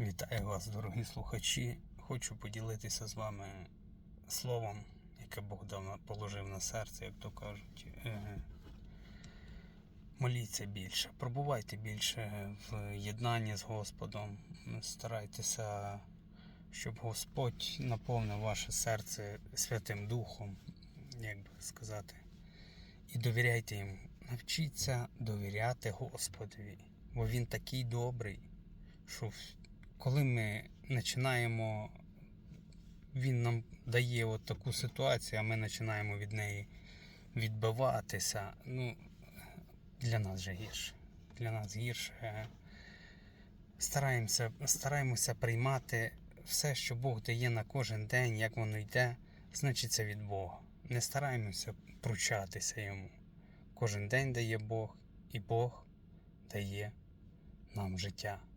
Вітаю вас, дорогі слухачі. Хочу поділитися з вами словом, яке Бог давно положив на серце, як то кажуть. Е, Моліться більше, пробувайте більше в єднанні з Господом. Старайтеся, щоб Господь наповнив ваше серце Святим Духом, як би сказати. І довіряйте йому. Навчіться довіряти Господові, бо Він такий добрий, що коли ми починаємо, він нам дає от таку ситуацію, а ми починаємо від неї відбиватися. Ну, для нас же гірше. Для нас гірше. Стараємося, стараємося приймати все, що Бог дає на кожен день, як воно йде, значить це від Бога. Не стараємося пручатися йому. Кожен день дає Бог, і Бог дає нам життя.